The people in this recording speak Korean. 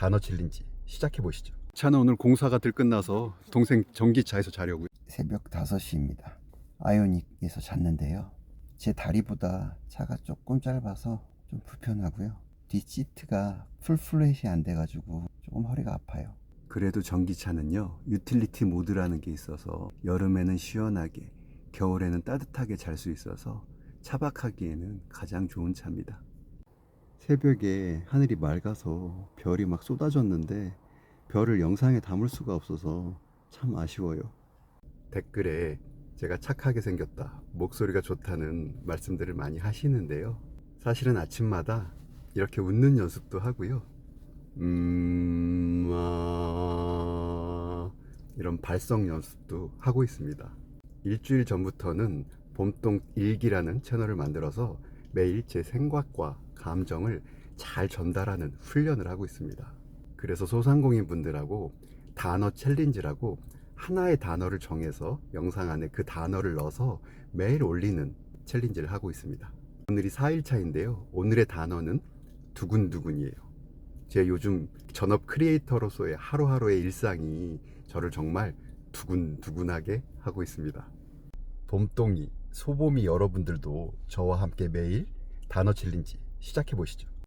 단어 챌린지 시작해 보시죠. 차는 오늘 공사가 들 끝나서 동생 전기차에서 자려고요. 새벽 5시입니다. 아이오닉에서 잤는데요. 제 다리보다 차가 조금 짧아서 좀 불편하고요. 뒷 시트가 풀플랫이 안 돼가지고 조금 허리가 아파요. 그래도 전기차는요 유틸리티 모드라는 게 있어서 여름에는 시원하게 겨울에는 따뜻하게 잘 수 있어서 차박하기에는 가장 좋은 차입니다. 새벽에 하늘이 맑아서 별이 막 쏟아졌는데 별을 영상에 담을 수가 없어서 참 아쉬워요. 댓글에 제가 착하게 생겼다, 목소리가 좋다는 말씀들을 많이 하시는데요. 사실은 아침마다 이렇게 웃는 연습도 하고요. 음, 아, 이런 발성 연습도 하고 있습니다. 일주일 전부터는 봄동 일기라는 채널을 만들어서 매일 제 생각과 감정을 잘 전달하는 훈련을 하고 있습니다. 그래서 소상공인 분들하고 단어 챌린지라고 하나의 단어를 정해서 영상 안에 그 단어를 넣어서 매일 올리는 챌린지를 하고 있습니다. 오늘이 4일차인데요. 오늘의 단어는 두근두근이에요. 제 요즘 전업 크리에이터로서의 하루하루의 일상이 저를 정말 두근두근하게 하고 있습니다. 봄동이, 소봄이 여러분들도 저와 함께 매일 단어 챌린지 시작해 보시죠.